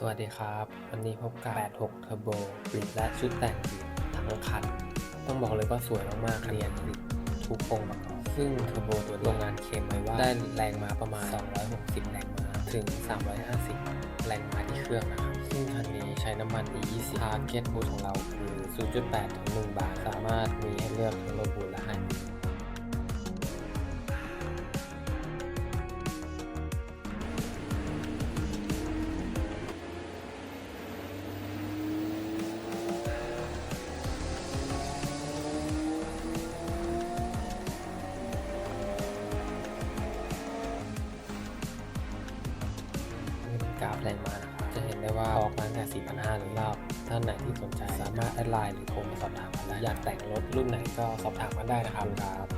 สวัสดีครับ วันนี้พบกับ 86 Turbo บริดและชุดแต่งทั้งคัน ต้องบอกเลยว่าสวยมากๆเรียนบริดทุกองค์ประกอบซึ่ง Turbo ตัวโรงงานเคลมไว้ว่าได้แรงม้าประมาณ 260 แรงม้าถึง 350 แรงม้าที่เครื่องนะครับ ซึ่งคันนี้ใช้น้ำมัน E20 Target b o o t ของเราคือ 0.8 ถึง 1 บาท สามารถมีให้เลือกทั้ง กราฟแรงม้านะครับจะเห็นได้ว่าออกมาตั้งแต่4,500หรือรอบท่านไหนที่สนใจสามารถแอดไลน์หรือโทรมาสอบถามกันได้อยากแต่งรถรุ่นไหนก็สอบถามกันได้นะครับครับ